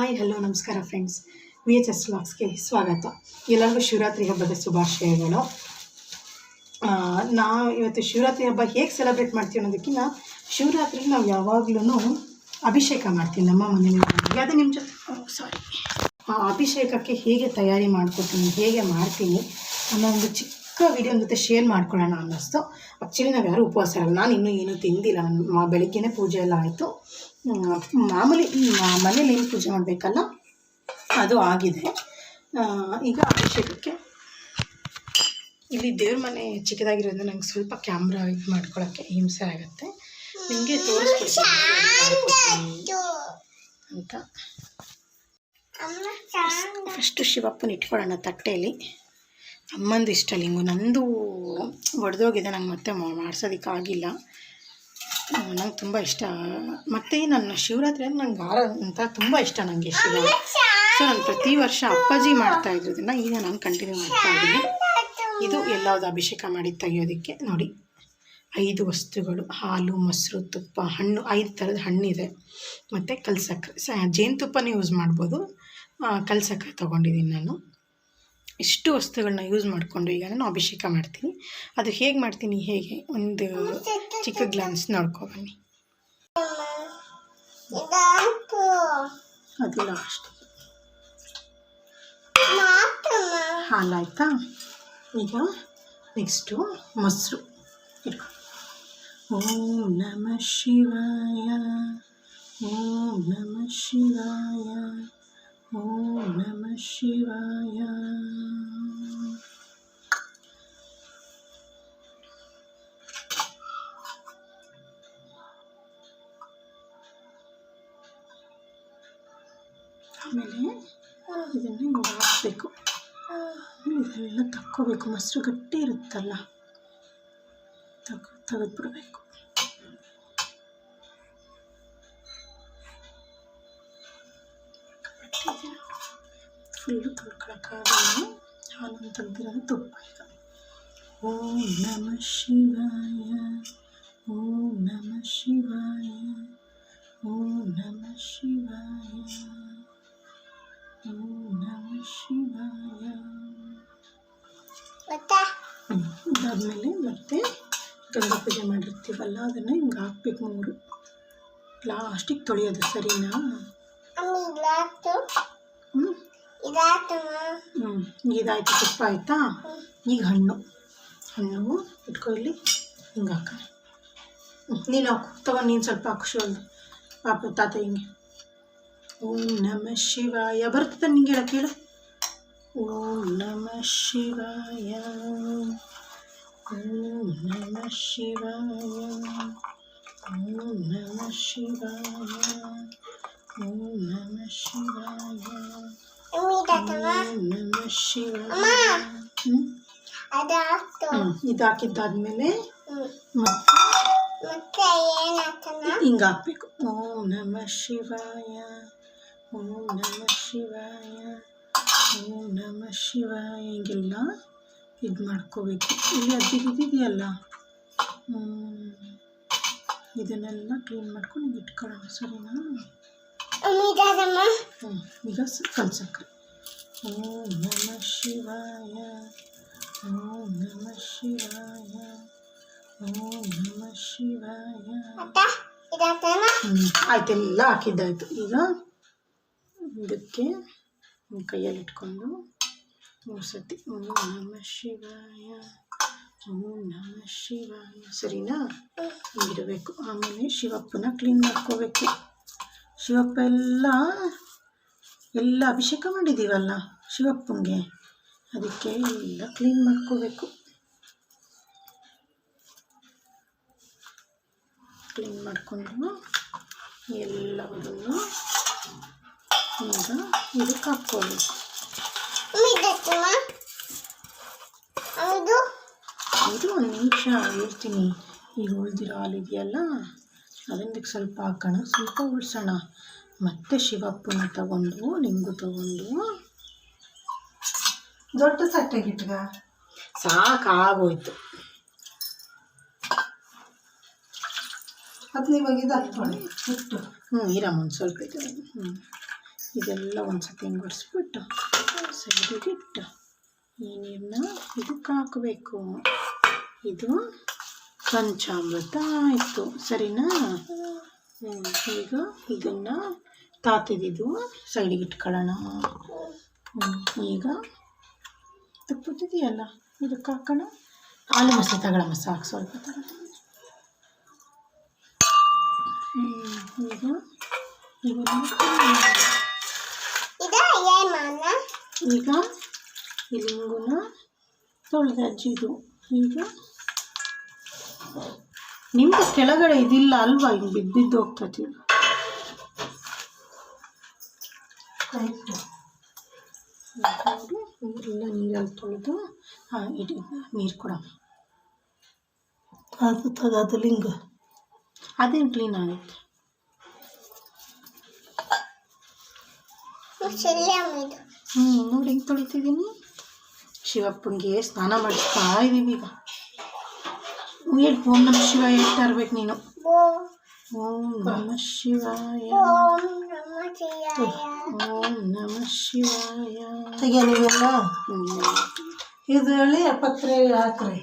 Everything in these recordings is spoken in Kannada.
ಹಾಯ್, ಹಲೋ, ನಮಸ್ಕಾರ ಫ್ರೆಂಡ್ಸ್ ವಿ ಎಚ್ ಎಸ್ ವ್ಲಾಗ್ಸ್ಗೆ ಸ್ವಾಗತ. ಎಲ್ಲರಿಗೂ ಶಿವರಾತ್ರಿ ಹಬ್ಬದ ಶುಭಾಶಯಗಳು. ನಾವು ಇವತ್ತು ಶಿವರಾತ್ರಿ ಹಬ್ಬ ಹೇಗೆ ಸೆಲೆಬ್ರೇಟ್ ಮಾಡ್ತೀವಿ ಅನ್ನೋದಕ್ಕಿಂತ ಶಿವರಾತ್ರಿ ನಾವು ಯಾವಾಗಲೂ ಅಭಿಷೇಕ ಮಾಡ್ತೀವಿ ನಮ್ಮ ಮನೆಯಲ್ಲಿ. ಅದೇ ನಿಮ್ಮ ಜೊತೆ ಸಾರಿ ಆ ಅಭಿಷೇಕಕ್ಕೆ ಹೇಗೆ ತಯಾರಿ ಮಾಡ್ಕೊತೀನಿ ಹೇಗೆ ಮಾಡ್ತೀನಿ ಅನ್ನೋ ಒಂದು ಚಿಕ್ಕ ವಿಡಿಯೋ ಜೊತೆ ಶೇರ್ ಮಾಡ್ಕೊಳ್ಳೋಣ ಅನ್ನಿಸ್ತು. ಆ್ಯಕ್ಚುಲಿ ನಾವು ಯಾರೂ ಉಪವಾಸ ಇರಲ್ಲ. ನಾನು ಇನ್ನೂ ಏನೂ ತಿಂದಿಲ್ಲ. ನನ್ನ ಬೆಳಿಗ್ಗೆನೇ ಪೂಜೆ ಎಲ್ಲ ಆಯಿತು. ಮಾಮೂಲಿ ಮನೇಲಿ ಏನು ಪೂಜೆ ಮಾಡಬೇಕಲ್ಲ? ಅದು ಆಗಿದೆ. ಈಗ ಅಭಿಷೇಕಕ್ಕೆ. ಇಲ್ಲಿ ದೇವ್ರ ಮನೆ ಚಿಕ್ಕದಾಗಿರೋದ್ರಿಂದ ನಂಗೆ ಸ್ವಲ್ಪ ಕ್ಯಾಮ್ರಾ ಇದು ಮಾಡ್ಕೊಳ್ಳೋಕ್ಕೆ ಹಿಂಸೆ ಆಗುತ್ತೆ. ನಿಮಗೆ ಅಂತ ಫಸ್ಟು ಶಿವಪ್ಪನ ಇಟ್ಕೊಳ್ಳೋಣ ತಟ್ಟೆಯಲ್ಲಿ ಅಮ್ಮಂದು ಇಷ್ಟ ಲಿಂಗು. ನಂದು ಒಡೆದೋಗಿದೆ, ನಂಗೆ ಮತ್ತೆ ಮಾಡ್ಸೋದಕ್ಕಾಗಿಲ್ಲ. ನಂಗೆ ತುಂಬ ಇಷ್ಟ. ಮತ್ತು ನನ್ನ ಶಿವರಾತ್ರಿ ಅಂದ್ರೆ ನಂಗೆ ಭಾರ ಅಂತ ತುಂಬ ಇಷ್ಟ ನನಗೆ ಶಿವ. ಸೊ ನಾನು ಪ್ರತಿ ವರ್ಷ ಅಪ್ಪಾಜಿ ಮಾಡ್ತಾ ಇದ್ರೋದನ್ನ ಈಗ ನಾನು ಕಂಟಿನ್ಯೂ ಮಾಡ್ತಾ ಇದ್ದೀನಿ. ಇದು ಎಲ್ಲವುದು ಅಭಿಷೇಕ ಮಾಡಿ ತೆಗೆಯೋದಕ್ಕೆ ನೋಡಿ. ಐದು ವಸ್ತುಗಳು ಹಾಲು ಮೊಸರು ತುಪ್ಪ ಹಣ್ಣು ಐದು ಥರದ ಹಣ್ಣಿದೆ. ಮತ್ತು ಕಲ್ಸಕ್ಕರೆ ಸ ಜೇನುತುಪ್ಪನೇ ಯೂಸ್ ಮಾಡ್ಬೋದು. ಕಲ್ಸಕ್ಕೆ ಕಲ್ಸಕ್ಕರೆ ತೊಗೊಂಡಿದ್ದೀನಿ ನಾನು. ಇಷ್ಟು ವಸ್ತುಗಳನ್ನ ಯೂಸ್ ಮಾಡಿಕೊಂಡು ಈಗ ನಾನು ಅಭಿಷೇಕ ಮಾಡ್ತೀನಿ. ಅದು ಹೇಗೆ ಮಾಡ್ತೀನಿ ಹೇಗೆ? ಒಂದು ಚಿಕ್ಕ ಗ್ಲಾನ್ಸ್ ನೋಡ್ಕೊ ಬನ್ನಿ. ಅದು ಲಾಸ್ಟ್ ಹಾಲಾಯ್ತಾ ಈಗ ನೆಕ್ಸ್ಟು ಮೊಸರು ಓಂ ನಮ ಶಿವಾಯ, ಓಂ ನಮ ಶಿವಾಯ, ಓಂ ನಮ ಶಿವಾಯ ಆಮೇಲೆ ಇದನ್ನು ಹಿಂಗೆ ಹಾಕಬೇಕು ಇದೆಲ್ಲ ತಕ್ಕೋಬೇಕು. ಮೊಸರು ಗಟ್ಟಿ ಇರುತ್ತಲ್ಲ. ತಗ ತೆಗೆದ್ಬಿಡ್ಬೇಕು. ಫುಲ್ಲು ತೊಳ್ಕೊಳಕ್ಕಾಗಲ್ಲ ಹಾಲನ್ನು ತೆಗ್ದಿರೋದು ತುಪ್ಪ ಈಗ ಓಂ ನಮ ಶಿವಾಯ ಓಂ ನಮ ಶಿವಾಯ ಓಂ ನಮ ಶಿವಾಯ ಓಂ ನಮ ಶಿವಾಯ ಹ್ಮ್. ಇದಾದ್ಮೇಲೆ ಮತ್ತೆ ಗಂಗಾ ಪೂಜೆ ಮಾಡಿರ್ತೀವಲ್ಲ ಅದನ್ನು ಹಿಂಗೆ ಹಾಕ್ಬೇಕು ಮೂರು ಲಾಸ್ಟಿಗೆ ತೊಳೆಯೋದು ಸರಿನಾ ಹ್ಞೂ ಇದಾಯಿತು ತುಪ್ಪ ಆಯಿತಾ? ಈಗ ಹಣ್ಣು. ಹಣ್ಣು ಇಟ್ಕೊ ಇಲ್ಲಿ ಹಿಂಗೆ ಹಾಕ. ನೀನು ಹಾಕು. ತಗೊಂಡು ನೀನು ಸ್ವಲ್ಪ ಹಾಕು ಶಿವಲ್ದು ಪಾಪ, ತಾತ ಹಿಂಗೆ. ಓಂ ನಮ ಶಿವಾಯ. ಬರ್ತದೆ ನಿಂಗೆ ಹೇಳಕ್ಕೆ ಹೇಳು. ಓಂ ನಮ ಶಿವಾಯ. ಓಂ ನಮ ಶಿವಾಯ. ಓಂ ನಮ ಶಿವಾಯ. ಓಂ ನಮ ಶಿವಾಯ. ಓಂ ನಮ ಶಿವಾಯ ಹ್ಞೂ ಹ್ಞೂ ಇದು ಹಾಕಿದ್ದಾದ್ಮೇಲೆ ಮತ್ತೆ? ಹಿಂಗೆ ಹಾಕ್ಬೇಕು ಓಂ ನಮ ಶಿವಾಯ ಓಂ ನಮ ಶಿವಾಯ ಓಂ ನಮ ಶಿವಾಯ. ಹಿಂಗೆಲ್ಲ ಇದು ಮಾಡ್ಕೋಬೇಕು. ಇಲ್ಲಿ ಅದ್ದಿದೆಯಲ್ಲ ಇದನ್ನೆಲ್ಲ ಕ್ಲೀನ್ ಮಾಡ್ಕೊಂಡು ಇಟ್ಕೊಳ್ಳೋಣ ಸರಿನಾ? ಈಗ ಸ ಕಲ್ಸಕ್ಕರೆ ಓಂ ನಮ ಶಿವಾಯ ಓಂ ನಮ ಶಿವಾಯ ಓಂ ನಮ ಶಿವಾಯ. ಹ್ಞೂ ಆಯ್ತು ಎಲ್ಲ ಹಾಕಿದ್ದಾಯ್ತು ಈಗ ಇದಕ್ಕೆ ಕೈಯಲ್ಲಿ ಇಟ್ಕೊಂಡು ಮೂರು ಸತಿ ಓಂ ನಮ ಶಿವಾಯ ಓಂ ನಮ ಶಿವಾಯ. ಸರಿನಾ? ಹಿಂಗಿರಬೇಕು. ಆಮೇಲೆ ಶಿವಪ್ಪನ ಕ್ಲೀನ್ ಮಾಡ್ಕೋಬೇಕು. ಶಿವಪ್ಪ ಎಲ್ಲ ಎಲ್ಲ ಅಭಿಷೇಕ ಮಾಡಿದ್ದೀವಲ್ಲ ಶಿವಪ್ಪಂಗೆ. ಅದಕ್ಕೆ ಎಲ್ಲ ಕ್ಲೀನ್ ಮಾಡ್ಕೋಬೇಕು. ಕ್ಲೀನ್ ಮಾಡಿಕೊಂಡು ಎಲ್ಲವನ್ನು ಈಗ ಇದಕ್ಕೆ ಹಾಕ್ಕೋಬೇಕು ಇದು ಒಂದು ನಿಮಿಷ ಹೇಳ್ತೀನಿ ಈಗ ಉಳಿದಿರೋ ಹಾಲು ಇದೆಯಲ್ಲ ಸ್ವಲ್ಪ ಹಾಕೋಣ. ಸ್ವಲ್ಪ ಉಳಿಸೋಣ. ಮತ್ತೆ ಶಿವಪ್ಪನ ತಗೊಂಡು ಲಿಂಗು ತಗೊಂಡು. ದೊಡ್ಡ ಸಟ್ಟೆಗಿಟ್ಗ? ಸಾಕಾಗೋಯ್ತು. ಅದನ್ನ ಇವಾಗ ಇದು ಹಾಕ್ಕೊಳ್ಳಿ ಇಟ್ಟು ಹ್ಞೂ ಇರಮ್ಮ ಒಂದು ಸ್ವಲ್ಪ ಇದು ಹ್ಞೂ ಇದೆಲ್ಲ ಒಂದು ಸತಿ ಹಿಂಗೆ ಒರೆಸ್ಬಿಟ್ಟು ಸೈಡಿಗೆ ಇಟ್ಟು ಈ ನೀರನ್ನ ಇದಕ್ಕೆ ಹಾಕಬೇಕು. ಇದು ಪಂಚಾಮೃತ ಆಯಿತು ಸರಿನಾ ಈಗ ಇದನ್ನು ತಾತಿದ್ದು ಸೈಡಿಗೆ ಇಟ್ಕೊಳ್ಳೋಣ. ಈಗ ತಪ್ಪುತ್ತಿದೆಯಲ್ಲ ಇದಕ್ಕೆ ಹಾಕೋಣ? ಹಾಲು ಮೊಸರು ತಗೊಳಮ್ಮ ಸಾಕು ಸ್ವಲ್ಪ ತಗೊಳ ಈಗ ಈಗ ಇಲ್ಲಿ ಲಿಂಗುನ ತೊಳೆದ ಅಜ್ಜಿದು ಈಗ ನಿಮ್ದು ಕೆಳಗಡೆ ಇದಿಲ್ಲ ಅಲ್ವಾ? ಹಿಂಗೆ ಬಿದ್ದಿದ್ದು ಹೋಗ್ತತಿ ನೀರೆಲ್ಲ ನೀರಲ್ಲಿ ತೊಳೆದು ಹಾಂ ಇಡಿ ನೀರು ಕೊಡಮ್ಮ ಅದು ತಗದು ಲಿಂಗ. ಅದೇನು ಕ್ಲೀನ್ ಆಗೈತೆ ಹ್ಞೂ ನೋಡಿ ಹಿಂಗೆ ತೊಳಿತಿದ್ದೀನಿ? ಶಿವಪ್ಪಂಗೆ ಸ್ನಾನ ಮಾಡಿಸ್ತಾ ಇದ್ದೀವಿ ಈಗ. ಹೇಳಿ ಓಂ ನಮ ಶಿವಾಯ ಹೇಳ್ತಾ ಇರ್ಬೇಕು ನೀನು. ಓಂ ನಮ ಶಿವಾಯ. ಓಂ ನಮ ಶಿವಾಯ. ತೆಗಿಯ ನೀವೆಲ್ಲ. ಇದು ಹೇಳಿ ಪತ್ರೆ ಹಾಕ್ರಿ.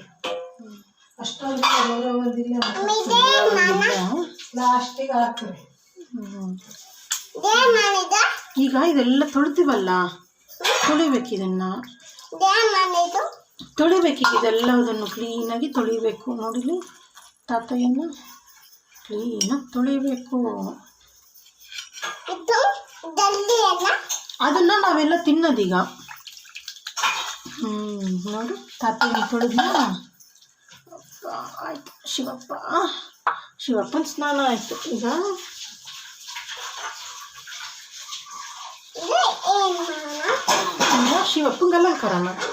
ಅಷ್ಟೊಂದು ಗೌರವದಿಲ್ಲ ಲಾಸ್ಟಿಗೆ ಹಾಕ್ರಿ. ಈಗ ಇದೆಲ್ಲ ತೊಳಿತೀವಲ್ಲ? ತೊಳಿಬೇಕು ಇದನ್ನ ತೊಳಿಬೇಕೀಗ ಇದೆಲ್ಲದನ್ನು ಕ್ಲೀನಾಗಿ ತೊಳಿಬೇಕು. ನೋಡಿಲಿ ತಾತಯ್ಯನ ಕ್ಲೀನಾಗಿ ತೊಳಿಬೇಕು. ಅದನ್ನು ನಾವೆಲ್ಲ ತಿನ್ನೋದೀಗ. ಹ್ಞೂ ನೋಡು ತಾತಯ್ಯನ ತೊಳೆದ್ನ. ಆಯಿತು. ಶಿವಪ್ಪ. ಶಿವಪ್ಪನ ಸ್ನಾನ ಆಯಿತು. ಈಗ ಈಗ ಶಿವಪ್ಪಂಗೆ ಅಲಂಕಾರ ಮಾಡಿ